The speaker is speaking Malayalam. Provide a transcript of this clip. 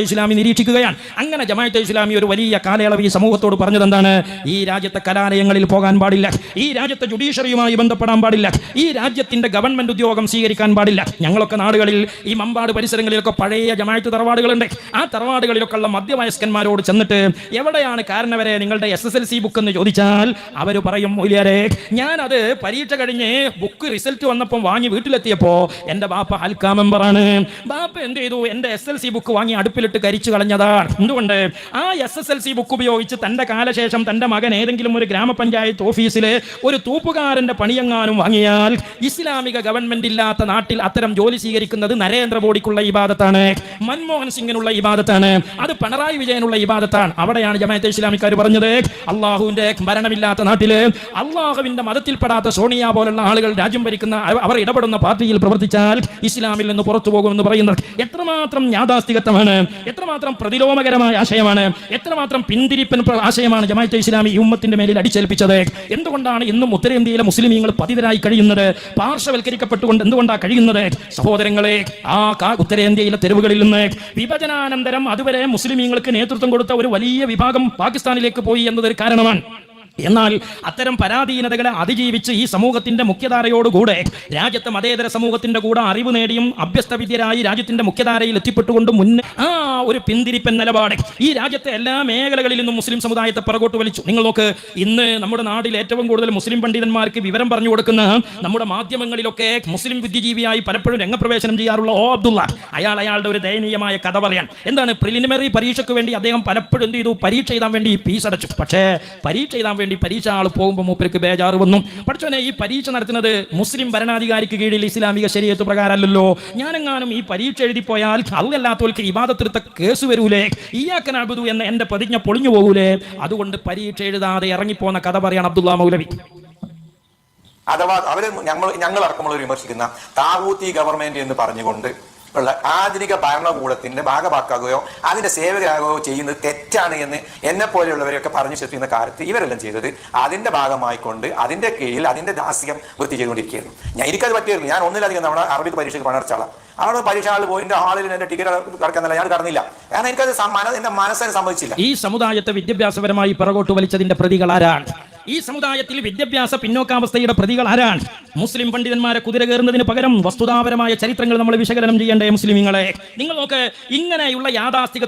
ഇസ്ലാമി നിരീക്ഷിക്കുകയാണ്. അങ്ങനെ ജമാഅത്തെ ഇസ്ലാമി ഒരു വലിയ കാലയളവ് ഈ സമൂഹത്തോട് പറഞ്ഞത് എന്താണ് ഈ രാജ്യത്തെ കലാലയങ്ങളിൽ പോകാൻ പാടില്ല. ഈ രാജ്യത്തെ ജുഡീഷ്യറിയുമായി ബന്ധപ്പെടാൻ പാടില്ല. ഈ രാജ്യത്തിന്റെ ഗവൺമെന്റ് ഉദ്യോഗം സ്വീകരിക്കാൻ പാടില്ല. ഞങ്ങളൊക്കെ നാടുകളിൽ ഈ മമ്പാട് പരിസരങ്ങളിലൊക്കെ പഴയ ജമാഅത്ത് തറവാടുകളുണ്ട്. ആ തറവാടുകളിലൊക്കെ ഉള്ള മധ്യവയസ്കന്മാരോട് ചെന്നിട്ട് എവിടെയാണ് കാരണവരെ നിങ്ങളുടെ S S L C book എന്ന് ചോദിച്ചാൽ അവർ പറയും മൂല്യരെ ഞാനത് പരീക്ഷ കഴിഞ്ഞ് ബുക്ക് റിസൾട്ട് വന്നപ്പോൾ വാങ്ങി വീട്ടിലെത്തിയപ്പോൾ എന്റെ ബാപ്പ ഹൽക്കാ മെമ്പറാണ് ബാപ്പ എന്ത് ചെയ്തു? എന്റെ എസ് എൽ സി ബുക്ക് വാങ്ങി അടുപ്പിലിട്ട് കരിച്ചു കളഞ്ഞതാണ്. എന്തുകൊണ്ട്? ആ S S L C book ഉപയോഗിച്ച് തന്റെ കാലശേഷം തന്റെ മകൻ ഏതെങ്കിലും ഒരു ഗ്രാമപഞ്ചായത്ത് ഓഫീസിലെ ഒരു തൂപ്പുകാരന്റെ പണിയെങ്ങാനും വാങ്ങിയാൽ ഇസ്ലാമിക ഗവൺമെന്റ് ഇല്ലാത്ത നാട്ടിൽ അത്തരം ജോലി സ്വീകരിക്കുന്നത് നരേന്ദ്രമോദിക്കുള്ള ഇബാദത്താണ്. മൻമോഹൻ സിംഗിനുള്ള ഇബാദത്താണ്. അത് പിണറായി വിജയനുള്ള ഇബാദത്താണ്. അവിടെയാണ് ജമാഅത്തെ ഇസ്ലാമിക്കാർ പറഞ്ഞത് അള്ളാഹുവിന്റെ ഭരണമില്ലാത്ത നാട്ടിൽ അള്ളാഹുവിന്റെ മതത്തിൽപ്പെടാത്ത സോണിയ പോലുള്ള ആളുകൾ രാജ്യം ഭരിക്കുന്ന അവർ ഇടപെടുന്ന പാർട്ടിയിൽ പ്രവർത്തിച്ചാൽ ഇസ്ലാമിൽ നിന്ന് പുറത്തു പോകുമെന്ന് പറയുന്നത് എത്രമാത്രം യാഥാസ്ഥികത്വമാണ് എത്രമാത്രം പ്രതിലോമകരമായ ആശയമാണ്. എത്രമാത്രം പിന്തിരിപ്പൻ ആശയമാണ് ജമാഅത്തെ ഇസ്ലാമി ഈ ഉമ്മത്തിന്റെ മേലിൽ അടിച്ചേൽപ്പിച്ചത്. എന്തുകൊണ്ടാണ് ഇന്നും ഉത്തരേന്ത്യയിലെ മുസ്ലിമീങ്ങൾ പതിതരായി കഴിയുന്നത്? പാർശ്വവൽക്കരിക്കപ്പെട്ടുകൊണ്ട് എന്തുകൊണ്ടാണ് കഴിയുന്നത്? സഹോദരങ്ങളെ ആ ഉത്തരേന്ത്യയിലെ തെരുവുകളിൽ നിന്ന് വിഭജനാനന്തരം അതുവരെ മുസ്ലിമീങ്ങൾക്ക് നേതൃത്വം കൊടുത്ത ഒരു വലിയ വിഭാഗം പാകിസ്ഥാനിലേക്ക് പോയി എന്നതൊരു കാരണമാണ്. എന്നാൽ അത്തരം പരാധീനതകളെ അതിജീവിച്ച് ഈ സമൂഹത്തിന്റെ മുഖ്യധാരയോടുകൂടെ രാജ്യത്തെ മതേതര സമൂഹത്തിന്റെ കൂടെ അറിവ് നേടിയും അഭ്യസ്തവിദ്യരായി രാജ്യത്തിന്റെ മുഖ്യധാരയിൽ എത്തിപ്പെട്ടുകൊണ്ട് മുന്നേ ആ ഒരു പിന്തിരിപ്പൻ നിലപാട് ഈ രാജ്യത്തെ എല്ലാ മേഖലകളിൽ നിന്നും മുസ്ലിം സമുദായത്തെ പുറകോട്ട് വലിച്ചു. നിങ്ങൾ നോക്ക് ഇന്ന് നമ്മുടെ നാട്ടിൽ ഏറ്റവും കൂടുതൽ മുസ്ലിം പണ്ഡിതന്മാർക്ക് വിവരം പറഞ്ഞു കൊടുക്കുന്ന നമ്മുടെ മാധ്യമങ്ങളിലൊക്കെ മുസ്ലിം ബുദ്ധിജീവിയായി പലപ്പോഴും രംഗപ്രവേശനം ചെയ്യാറുള്ള ഓ അബ്ദുള്ള അയാൾ അയാളുടെ ഒരു ദയനീയമായ കഥ പറയാൻ. എന്താണ് പ്രിലിമിനറി പരീക്ഷയ്ക്ക് വേണ്ടി അദ്ദേഹം പലപ്പോഴും എന്ത് ചെയ്തു? പരീക്ഷ എഴുതാൻ വേണ്ടി ഫീസ് അടച്ചു. പക്ഷേ പരീക്ഷ എഴുതാൻ പരീക്ഷ ആൾ പോകുമ്പോൾ മൂപ്പർക്ക് ബേജാറ് വന്നു. പഠിച്ചോനെ ഈ പരീക്ഷ നടത്തുന്നത് മുസ്ലിം ഭരണാധികാരിക്ക് കീഴിൽ ഇസ്ലാമിക ശരീരത്ത് പ്രകാരമല്ലല്ലോ. ഞാനെങ്ങാനും ഈ പരീക്ഷ എഴുതി പോയാൽ അല്ലല്ലാത്തവർക്ക് ഇബാദത്തിരുത്ത കേസ് വരൂലേ? ഈയാക്കൻ അബുദു എന്ന എന്റെ പ്രതിജ്ഞ പൊളിഞ്ഞു പോകൂലേ? അതുകൊണ്ട് പരീക്ഷ എഴുതാതെ ഇറങ്ങിപ്പോന്ന കഥ പറയാണ് അബ്ദുള്ള മൗലവി. അഥവാ അവർ ഞങ്ങൾ ഞങ്ങൾ അടക്കമുള്ള വിമർശിക്കുന്ന താവൂത്തി ഗവൺമെന്റ് എന്ന് പറഞ്ഞുകൊണ്ട് ഉള്ള ആധുനിക ഭരണകൂടത്തിന്റെ ഭാഗമാക്കുകയോ അതിന്റെ സേവകരാകുകയോ ചെയ്യുന്നത് തെറ്റാണ് എന്ന് എന്നെ പോലെയുള്ളവരെയൊക്കെ പറഞ്ഞു ശ്രദ്ധിക്കുന്ന കാലത്ത് ഇവരെല്ലാം ചെയ്തത് അതിന്റെ ഭാഗമായിക്കൊണ്ട് അതിന്റെ കീഴിൽ അതിന്റെ ദാസ്യം വൃത്തി ചെയ്തുകൊണ്ടിരിക്കുകയായിരുന്നു ഞാൻ എനിക്കത് പറ്റിയിരുന്നു ഞാൻ ഒന്നിലധികം നമ്മുടെ അറബിക് പരീക്ഷയ്ക്ക് പണർച്ചാളാണ് അവിടെ പരീക്ഷ ഹാളിൽ പോയി എന്റെ ഹാളിൽ എന്റെ ടിക്കറ്റ് കടക്കുന്നില്ല ഞാൻ കടന്നില്ല. കാരണം എനിക്കത് എന്റെ മനസ്സിന് സംബന്ധിച്ചില്ല. ഈ സമുദായത്തെ വിദ്യാഭ്യാസപരമായി പിറകോട്ട് വലിച്ചതിന്റെ പ്രതികൾ ആരാണ്? ഈ സമുദായത്തിൽ വിദ്യാഭ്യാസ പിന്നോക്കാവസ്ഥയുടെ പ്രതികൾ ആരാണ്? മുസ്ലിം പണ്ഡിതന്മാരെ കുതിര കയറുന്നതിന് പകരം വസ്തുതാപരമായ ചരിത്രങ്ങൾ നമ്മൾ വിശകലനം ചെയ്യേണ്ടേ മുസ്ലിമീങ്ങളെ? നിങ്ങൾ നോക്ക് ഇങ്ങനെയുള്ള യാഥാസ്ഥിക